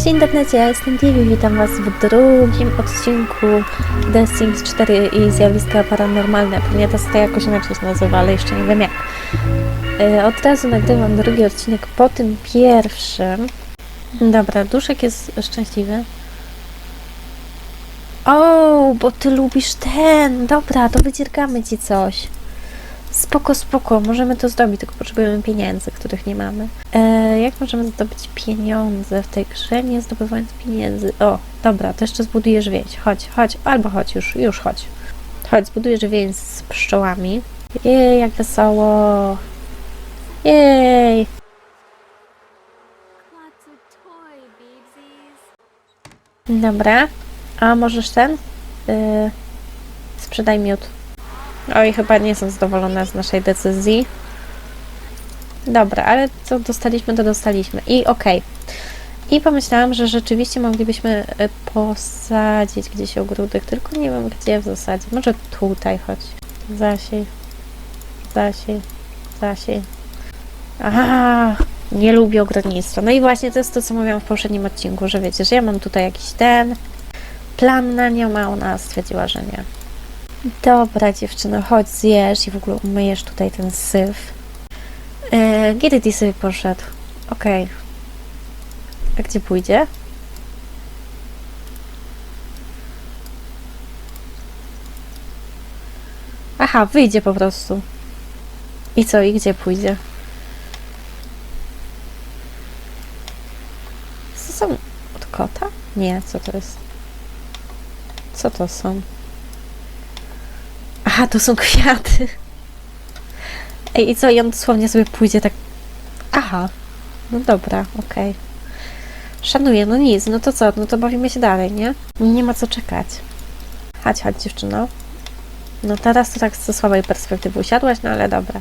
Cześć internecie, ja jestem Divi, witam was w drugim odcinku The Sims 4 i zjawiska paranormalne. Pewnie to sobie jakoś inaczej nazywa, ale jeszcze nie wiem jak. E, Od razu nagrywam drugi odcinek po tym pierwszym. Dobra, Duszek jest szczęśliwy. O, bo ty lubisz ten. Dobra, to wydziergamy ci coś. Spoko, spoko, możemy to zrobić, tylko potrzebujemy pieniędzy, których nie mamy. E, jak możemy zdobyć pieniądze w tej grze, nie zdobywając pieniędzy? O, dobra, to jeszcze zbudujesz więź. Chodź, chodź, albo chodź już, już chodź. Chodź, zbudujesz więź z pszczołami. Jej, jak wesoło. Jej. Dobra, a możesz ten? Yy, sprzedaj miód. Oj, chyba nie są zadowolone z naszej decyzji. Dobra, ale co dostaliśmy, to dostaliśmy. I okej. I pomyślałam, że rzeczywiście moglibyśmy y, posadzić gdzieś ogródek, tylko nie wiem gdzie w zasadzie. Może tutaj chodź. Zasiej. Zasiej. Zasiej. Aha, nie lubię ogrodnictwa. No i właśnie to jest to, co mówiłam w poprzednim odcinku, że wiecie, że ja mam tutaj jakiś ten plan na nią, a ona stwierdziła, że nie. Dobra, dziewczyno, chodź, zjesz i w ogóle umyjesz tutaj ten syf. E, kiedy ty sobie poszedł? Okej. A gdzie pójdzie? Aha, wyjdzie po prostu. I co, i gdzie pójdzie? Co są? Od kota? Nie, co to jest? Co to są? Aha, to są kwiaty. Ej, i co? I on dosłownie sobie pójdzie tak... Aha. No dobra, okej. Szanuję, no nic, no to co? No to bawimy się dalej, nie? Nie ma co czekać. Chodź, chodź dziewczyno. No teraz to tak ze słabej perspektywy usiadłaś, no ale dobra.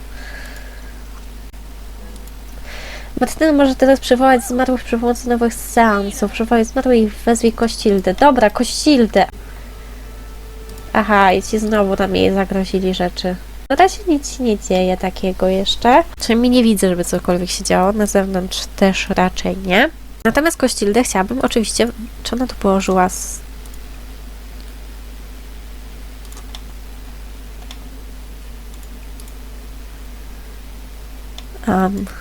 Martyna może teraz przywołać zmarłych przy pomocy nowych seansów. Przywołać zmarłych i wezwij Kościldę. Dobra, Kościldę! Aha, i ci znowu tam jej zagrozili rzeczy. Na razie nic się nie dzieje takiego jeszcze. Przynajmniej nie widzę, żeby cokolwiek się działo. Na zewnątrz też raczej nie. Natomiast Kościldę chciałabym oczywiście... Czy ona tu położyła z... Um.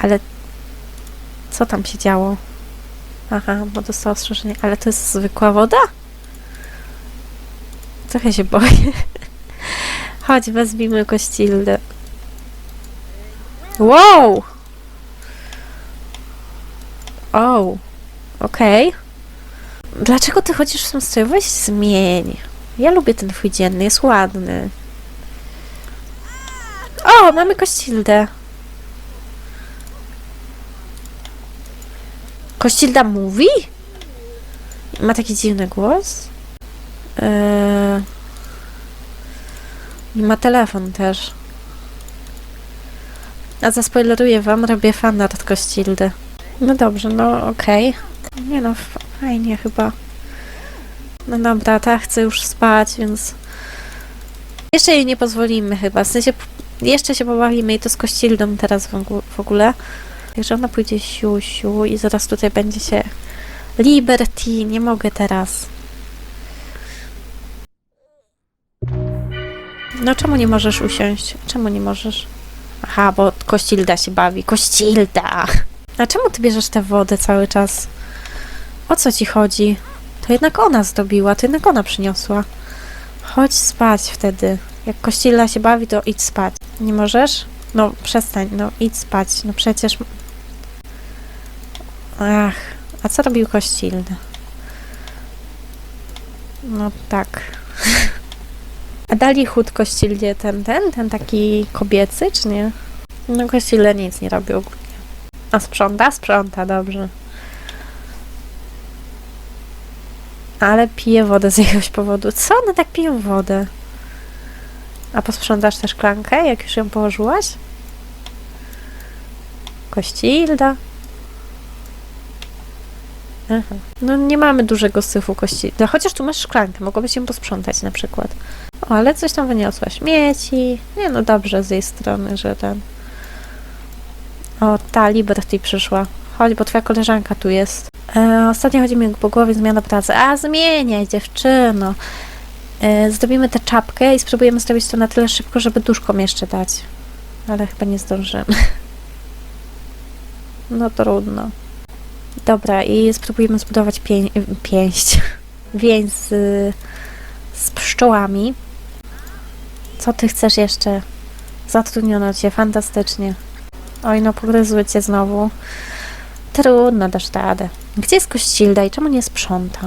Ale co tam się działo? Aha, bo dostała ostrzeżenie. Ale to jest zwykła woda? Trochę się boję. Chodź, wezwijmy Kościldę. Wow! O, okej. Dlaczego ty chodzisz w tym stroju? Weź zmień. Ja lubię ten twój dzienny, jest ładny. O, mamy Kościldę. Kościlda mówi? Ma taki dziwny głos? I ma telefon też. A zaspoileruję wam, robię fanart Kościldy. No dobrze, no okej. Nie no, fajnie chyba. No dobra, ta chce już spać, więc... Jeszcze jej nie pozwolimy chyba, w sensie jeszcze się pobawimy i to z Kościldą teraz w ogóle. Także ona pójdzie siusiu i zaraz tutaj będzie się... Liberty, nie mogę teraz. No czemu nie możesz usiąść? Czemu nie możesz? Aha, bo Kościlda się bawi. Kościlda! A czemu ty bierzesz tę wodę cały czas? O co ci chodzi? To jednak ona zdobiła, to jednak ona przyniosła. Chodź spać wtedy. Jak Kościlda się bawi, to idź spać. Nie możesz? No przestań, no idź spać. No przecież... Ach, a co robił Kościlda? No tak. A dali chód Kościldzie ten, ten, ten taki kobiecy, czy nie? No Kościlda nic nie robi ogólnie. A sprząta? Sprząta, dobrze. Ale pije wodę z jakiegoś powodu. Co one tak piją wodę? A posprzątasz też szklankę, jak już ją położyłaś? Kościlda. Aha. No nie mamy dużego syfu kościlda. Chociaż tu masz szklankę, mogłabyś ją posprzątać na przykład. O, ale coś tam wyniosła. Śmieci. Nie no dobrze z jej strony, że ten... O, ta Liberty przyszła. Chodź, bo twoja koleżanka tu jest. E, ostatnio chodzi mi po głowie zmiana pracy. A, zmieniaj, dziewczyno. E, zrobimy tę czapkę i spróbujemy zrobić to na tyle szybko, żeby duszkom jeszcze dać. Ale chyba nie zdążymy. No trudno. Dobra, i spróbujemy zbudować pię pięść. Więź z, z pszczołami. Co ty chcesz jeszcze? Zatrudniono cię, fantastycznie. Oj, no pogryzły cię znowu. Trudno, dasz radę. Gdzie jest Kościlda i czemu nie sprząta?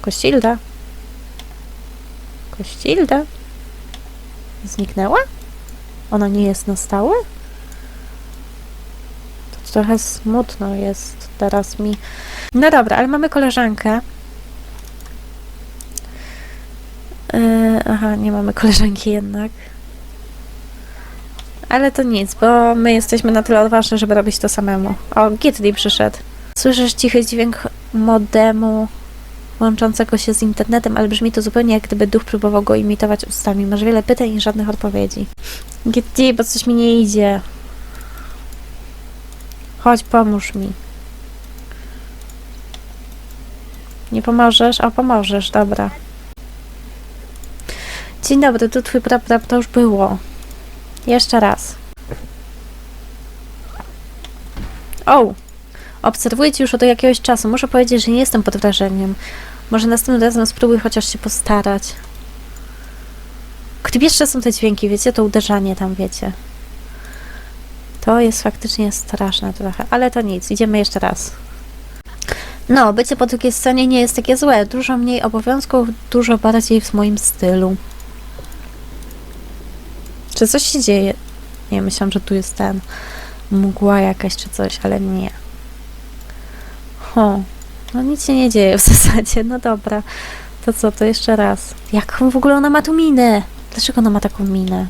Kościlda? Kościlda? Zniknęła? Ona nie jest na stałe? Trochę smutno jest teraz mi. No dobra, ale mamy koleżankę. Yy, aha, nie mamy koleżanki jednak. Ale to nic, bo my jesteśmy na tyle odważni, żeby robić to samemu. O, Gitli przyszedł. Słyszysz cichy dźwięk modemu łączącego się z internetem, ale brzmi to zupełnie jak gdyby duch próbował go imitować ustami. Masz wiele pytań i żadnych odpowiedzi. Gitli, bo coś mi nie idzie. Chodź, pomóż mi. Nie pomożesz? O, pomożesz, dobra. Dzień dobry, tu twój prap, to już było. Jeszcze raz. O! Obserwuję cię już od jakiegoś czasu. Muszę powiedzieć, że nie jestem pod wrażeniem. Może następnym razem spróbuj chociaż się postarać. Jeszcze są te dźwięki, wiecie? To uderzanie tam, wiecie. To jest faktycznie straszne trochę, ale to nic. Idziemy jeszcze raz. No, bycie po drugiej stronie nie jest takie złe. Dużo mniej obowiązków, dużo bardziej w moim stylu. Czy coś się dzieje? Nie, myślałam, że tu jest ten mgła jakaś czy coś, ale nie. Ho, no nic się nie dzieje w zasadzie. No dobra. To co, to jeszcze raz. Jaką w ogóle ona ma tu minę? Dlaczego ona ma taką minę?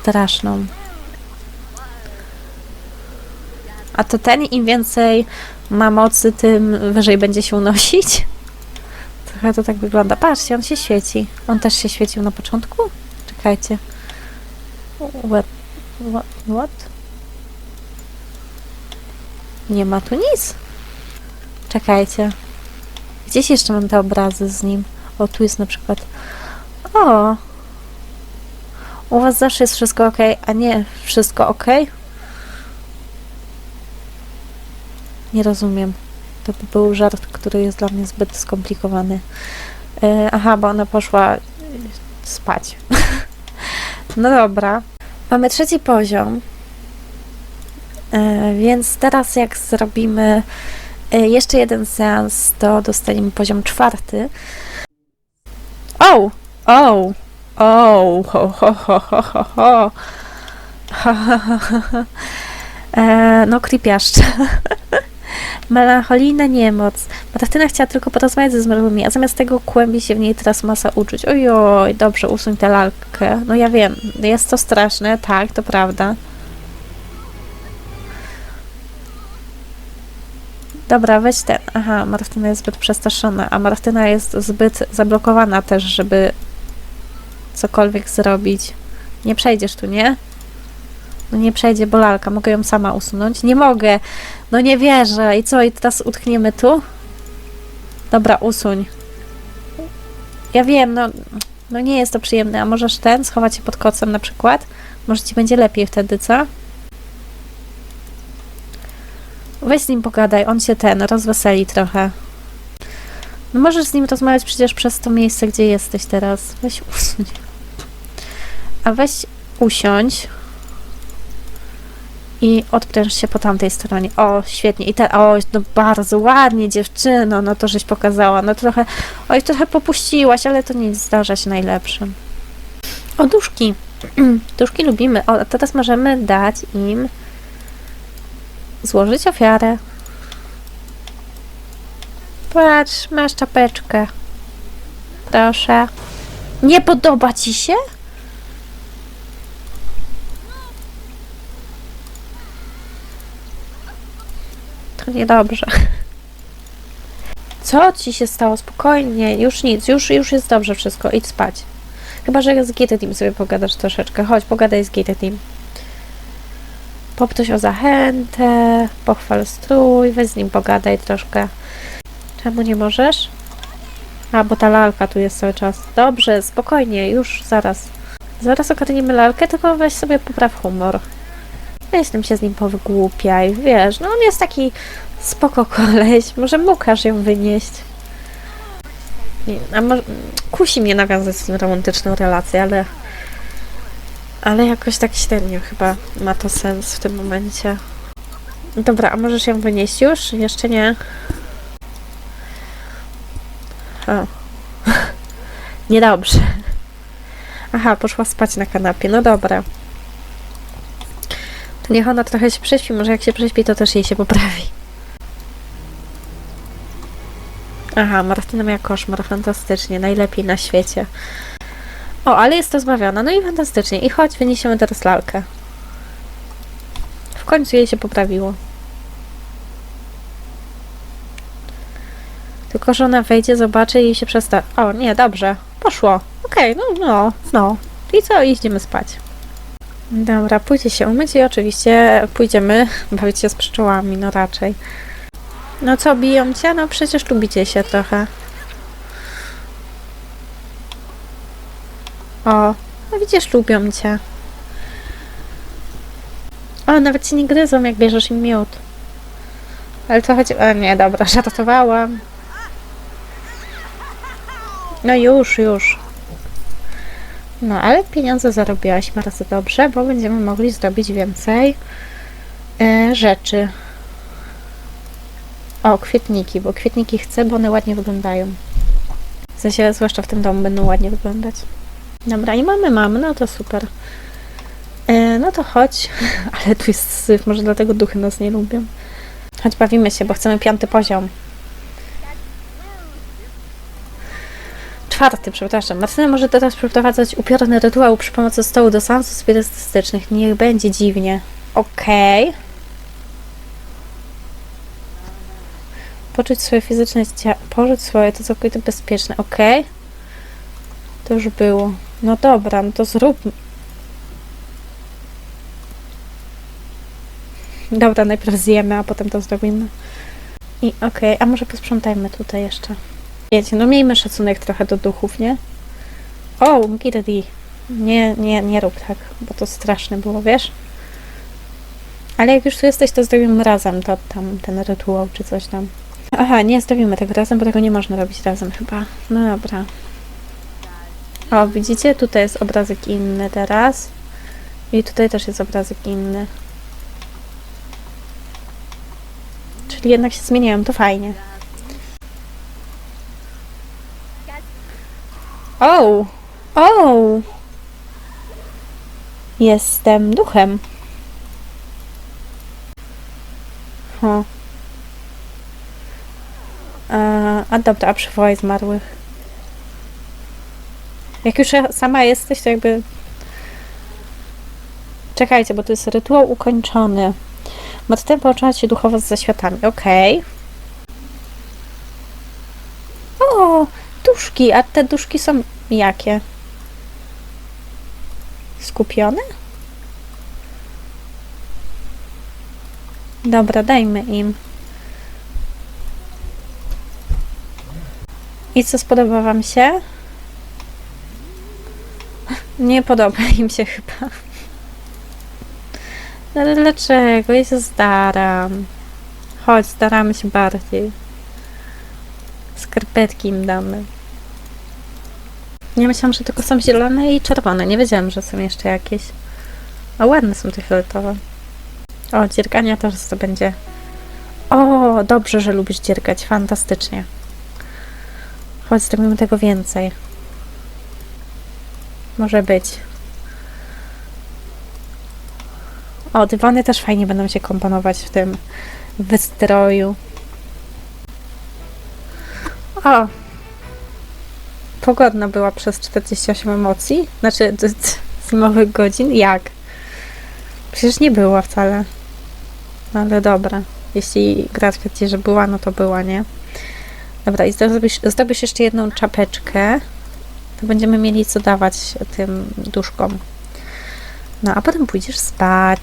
Straszną. A to ten im więcej ma mocy, tym wyżej będzie się unosić? Trochę to tak wygląda. Patrzcie, on się świeci. On też się świecił na początku? Czekajcie. What? What? What? Nie ma tu nic. Czekajcie. Gdzieś jeszcze mam te obrazy z nim. O, tu jest na przykład. O! U was zawsze jest wszystko ok, a nie wszystko ok? Nie rozumiem. To by był żart, który jest dla mnie zbyt skomplikowany. E, aha, bo ona poszła spać. no dobra. Mamy trzeci poziom. E, więc teraz jak zrobimy e, jeszcze jeden seans, to dostaniemy poziom czwarty. O! O! O! Ho, ho, ho, ho, ho. Ha, ha, ha, ha. E, no, krypiaszcz. Melancholijna niemoc. Martyna chciała tylko porozmawiać ze zmarłymi, a zamiast tego kłębi się w niej teraz masa uczuć. Ojoj, dobrze, usuń tę lalkę. No ja wiem, jest to straszne, tak, to prawda. Dobra, weź ten. Aha, Martyna jest zbyt przestraszona, a Martyna jest zbyt zablokowana też, żeby cokolwiek zrobić. Nie przejdziesz tu, nie? No nie przejdzie, bo lalka. Mogę ją sama usunąć? Nie mogę. No nie wierzę. I co? I teraz utkniemy tu? Dobra, usuń. Ja wiem, no, no nie jest to przyjemne. A możesz ten schować się pod kocem na przykład? Może ci będzie lepiej wtedy, co? Weź z nim pogadaj, on się ten rozweseli trochę. No możesz z nim rozmawiać przecież przez to miejsce, gdzie jesteś teraz. Weź usuń. A weź usiądź i odpręż się po tamtej stronie. O, świetnie. I te, o, no bardzo ładnie, dziewczyno, no to żeś pokazała. No trochę, oj, trochę popuściłaś, ale to nic, zdarza się najlepszym. O, duszki. duszki lubimy. O, teraz możemy dać im złożyć ofiarę. Patrz, masz czapeczkę. Proszę. Nie podoba ci się? Niedobrze. Co ci się stało? Spokojnie, już nic, już, już jest dobrze wszystko, idź spać. Chyba, że z GT Team sobie pogadasz troszeczkę. Chodź, pogadaj z GT Team. Poptuś o zachętę, pochwal strój, weź z nim pogadaj troszkę. Czemu nie możesz? A, bo ta lalka tu jest cały czas. Dobrze, spokojnie, już, zaraz. Zaraz ogarniemy lalkę, tylko weź sobie popraw humor. Weź tam się z nim powygłupiaj, wiesz, no on jest taki spoko koleś, może mu każ ją wynieść. Nie, a może, kusi mnie nawiązać z nim romantyczną relację, ale ale jakoś tak średnio chyba ma to sens w tym momencie. Dobra, a możesz ją wynieść już? Jeszcze nie. O. Niedobrze. Aha, poszła spać na kanapie. No dobra. Niech ona trochę się prześpi. Może jak się prześpi, to też jej się poprawi. Aha, Martyna miała koszmar. Fantastycznie. Najlepiej na świecie. O, ale jest to zbawiona. No i fantastycznie. I chodź, wyniesiemy teraz lalkę. W końcu jej się poprawiło. Tylko, że ona wejdzie, zobaczy i się przesta... O, nie, dobrze. Poszło. Okej, no, no, no. I co? Idziemy spać. Dobra, pójdzie się umyć i oczywiście pójdziemy bawić się z pszczołami, no raczej. No co, biją cię? No przecież lubicie się trochę. O, no widzisz, lubią cię. O, nawet ci nie gryzą, jak bierzesz im miód. Ale to chodzi... O nie, dobra, żartowałam. No już, już. No, ale pieniądze zarobiłaś bardzo dobrze, bo będziemy mogli zrobić więcej e, rzeczy. O, kwietniki, bo kwietniki chcę, bo one ładnie wyglądają. W sensie, zwłaszcza w tym domu będą ładnie wyglądać. Dobra, i mamy, mamy, no to super. E, no to chodź. Ale tu jest syf, może dlatego duchy nas nie lubią. Chodź, bawimy się, bo chcemy piąty poziom. Czwarty, przepraszam. Martyna może teraz przeprowadzać upiorny rytuał przy pomocy stołu do seansów spirytystycznych. Niech będzie dziwnie. Okej. Poczuć swoje fizyczne ciało. Poczuć swoje, to całkowicie bezpieczne. Okej. To już było. No dobra, no to zróbmy. Dobra, najpierw zjemy, a potem to zrobimy. I okej, a może posprzątajmy tutaj jeszcze. Wiecie, no miejmy szacunek trochę do duchów, nie? O, Girdi. Nie, nie, nie rób tak, bo to straszne było, wiesz? Ale jak już tu jesteś, to zrobimy razem to tam, ten rytuał, czy coś tam. Aha, nie zrobimy tego razem, bo tego nie można robić razem chyba. No dobra. O, widzicie? Tutaj jest obrazek inny teraz. I tutaj też jest obrazek inny. Czyli jednak się zmieniają, to fajnie. O! O! Jestem duchem. Ho. A, a dobra, a przywołaj zmarłych. Jak już sama jesteś, to jakby... Czekajcie, bo to jest rytuał ukończony. Matem połączona się duchowo z zaświatami. Okej. O, duszki. A te duszki są jakie? Skupione? Dobra, dajmy im. I co spodoba wam się? Nie podoba im się chyba. No ale dlaczego? Ja się staram. Chodź, staramy się bardziej. Skarpetki im damy. Nie myślałam, że tylko są zielone i czerwone. Nie wiedziałam, że są jeszcze jakieś. A ładne są te fioletowe. O, dziergania też to będzie. O, dobrze, że lubisz dziergać. Fantastycznie. Chodź, zrobimy tego więcej. Może być. O, dywany też fajnie będą się komponować w tym wystroju. O! Pogodna była przez 48 emocji. Znaczy, zimowych godzin. Jak? Przecież nie była wcale. No ale dobra. Jeśli gra twierdzi, że była, no to była, nie? Dobra, i zdobysz, zdobysz jeszcze jedną czapeczkę to będziemy mieli co dawać tym duszkom. No, a potem pójdziesz spać.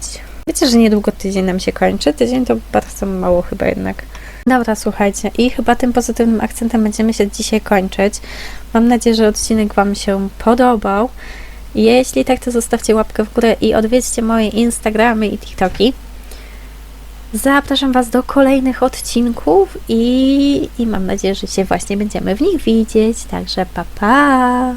Wiecie, że niedługo tydzień nam się kończy. Tydzień to bardzo mało chyba jednak. Dobra, słuchajcie, i chyba tym pozytywnym akcentem będziemy się dzisiaj kończyć. Mam nadzieję, że odcinek Wam się podobał. Jeśli tak, to zostawcie łapkę w górę i odwiedźcie moje Instagramy i TikToki. Zapraszam Was do kolejnych odcinków i, i mam nadzieję, że się właśnie będziemy w nich widzieć. Także pa pa!